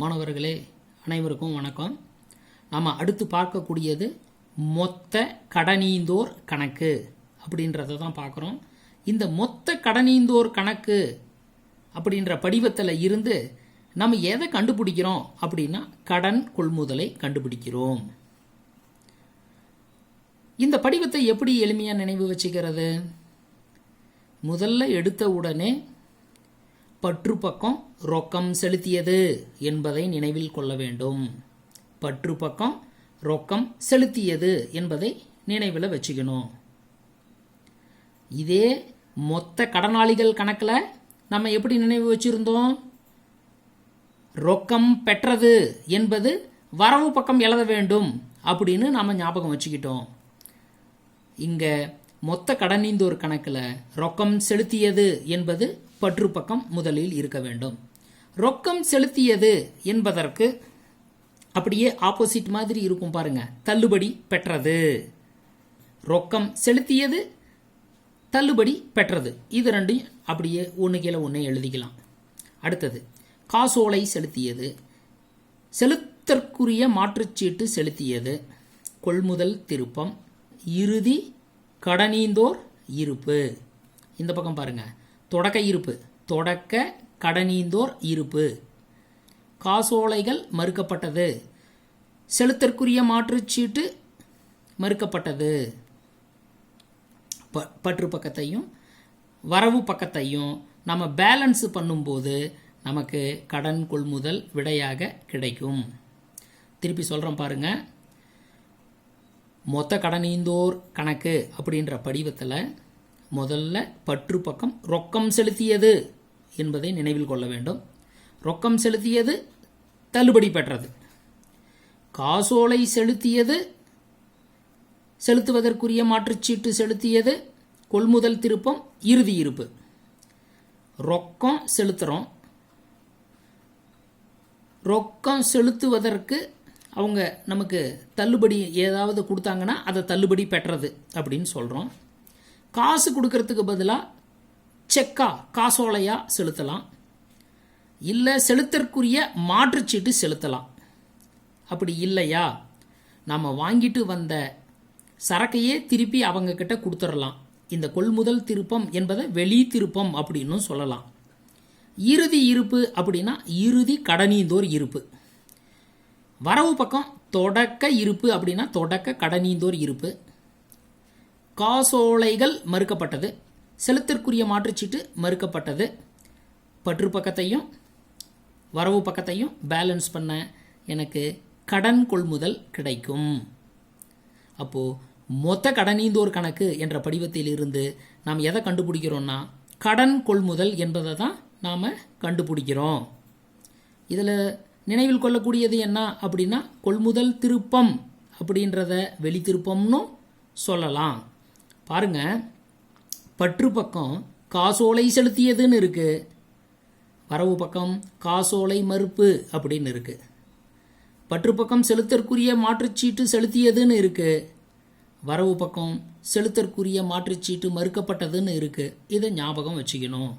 மாணவர்களே அனைவருக்கும் வணக்கம். நாம் அடுத்து பார்க்கக்கூடியது மொத்த கடனீந்தோர் கணக்கு அப்படின்றத தான் பார்க்குறோம். இந்த மொத்த கடனீந்தோர் கணக்கு அப்படின்ற படிவத்தில் இருந்து நம்ம எதை கண்டுபிடிக்கிறோம் அப்படின்னா கடன் கொள்முதலை கண்டுபிடிக்கிறோம். இந்த படிவத்தை எப்படி எளிமையாக நினைவு வச்சுக்கிறது? முதல்ல எடுத்த உடனே பற்று பக்கம் ரொக்கம் செலுத்தியது என்பதை நினைவில் கொள்ள வேண்டும். பற்று பக்கம் ரொக்கம் செலுத்தியது என்பதை நினைவில் வச்சுக்கணும். இதே மொத்த கடனாளிகள் கணக்கில் நம்ம எப்படி நினைவு வச்சிருந்தோம்? ரொக்கம் பெற்றது என்பது வரவு பக்கம் எழுத வேண்டும் அப்படின்னு நாம் ஞாபகம் வச்சுக்கிட்டோம். இங்கே மொத்த கடனீந்தோர் கணக்கில் ரொக்கம் செலுத்தியது என்பது பற்று பக்கம் முதலில் இருக்க வேண்டும். ரொக்கம் செலுத்தியது என்பதற்கு அப்படியே ஆப்போசிட் மாதிரி இருக்கும் பாருங்க. தள்ளுபடி பெற்றது. ரொக்கம் செலுத்தியது தள்ளுபடி பெற்றது. இது ரெண்டையும் அப்படியே ஒன்று கீழே ஒன்று எழுதிக்கலாம். அடுத்தது காசோலை செலுத்தியது. செலுத்தற்குரிய மாற்றுச்சீட்டு செலுத்தியது. கொள்முதல் திருப்பம் இறுதி கடனீந்தோர் இருப்பு. இந்த பக்கம் பாருங்க. தொடக்க இருப்பு. தொடக்க கடனீந்தோர் இருப்பு. காசோலைகள் மறுக்கப்பட்டது. செலுத்தற்குரிய மாற்றுச்சீட்டு மறுக்கப்பட்டது. ப பற்று பக்கத்தையும் வரவு பக்கத்தையும் நம்ம பேலன்ஸ் பண்ணும்போது நமக்கு கடன் கொள்முதல் விடையாக கிடைக்கும். திருப்பி சொல்கிறோம் பாருங்கள் மொத்த கடனீந்தோர் கணக்கு அப்படின்ற படிவத்தில் முதல்ல பற்று பக்கம் ரொக்கம் செலுத்தியது என்பதை நினைவில் கொள்ள வேண்டும். ரொக்கம் செலுத்தியது தள்ளுபடி பெற்றது. காசோலை செலுத்தியது செலுத்துவதற்குரிய மாற்றுச்சீட்டு செலுத்தியது கொள்முதல் திருப்பம் இறுதி இருப்பு. ரொக்கம் செலுத்துகிறோம் ரொக்கம் செலுத்துவதற்கு அவங்க நமக்கு தள்ளுபடி ஏதாவது கொடுத்தாங்கன்னா அதை தள்ளுபடி பெற்றது அப்படின்னு சொல்கிறோம் காசு கொடுக்கறதுக்கு பதிலாக செக்கா காசோலையாக செலுத்தலாம். இல்லை செலுத்தற்குரிய மாற்றுச்சீட்டு செலுத்தலாம். அப்படி இல்லையா? நம்ம வாங்கிட்டு வந்த சரக்கையே திருப்பி அவங்க கிட்ட கொடுத்துடலாம். இந்த கொள்முதல் திருப்பம் என்பதை வெளி திருப்பம் அப்படின்னு சொல்லலாம். இறுதி இருப்பு அப்படின்னா இறுதி கடனீந்தோர் இருப்பு. வரவு பக்கம் தொடக்க இருப்பு அப்படின்னா தொடக்க கடனீந்தோர் இருப்பு. காசோலைகள் மறுக்கப்பட்டது. செலுத்திற்குரிய மாற்றுச்சீட்டு மறுக்கப்பட்டது. பற்று பக்கத்தையும் வரவு பக்கத்தையும் பேலன்ஸ் பண்ண எனக்கு கடன் கொள்முதல் கிடைக்கும். அப்போது மொத்த கடனீந்தோர் கணக்கு என்ற படிவத்தில் இருந்து நாம் எதை கண்டுபிடிக்கிறோம்னா கடன் கொள்முதல் என்பதை தான் நாம் கண்டுபிடிக்கிறோம். இதில் நினைவில் கொள்ளக்கூடியது என்ன அப்படின்னா கொள்முதல் திருப்பம் அப்படின்றத வெளி திருப்பம்னு சொல்லலாம். பாருங்க. பற்று பக்கம் காசோலை செலுத்தியதுன்னு இருக்கு. வரவு பக்கம் காசோலை மறுப்பு அப்படின்னு இருக்கு. பற்று பக்கம் செலுத்தற்குரிய மாற்றுச்சீட்டு செலுத்தியதுன்னு இருக்கு. வரவு பக்கம் செலுத்தற்குரிய மாற்றுச்சீட்டு மறுக்கப்பட்டதுன்னு இருக்கு. இதை ஞாபகம் வச்சுக்கணும்.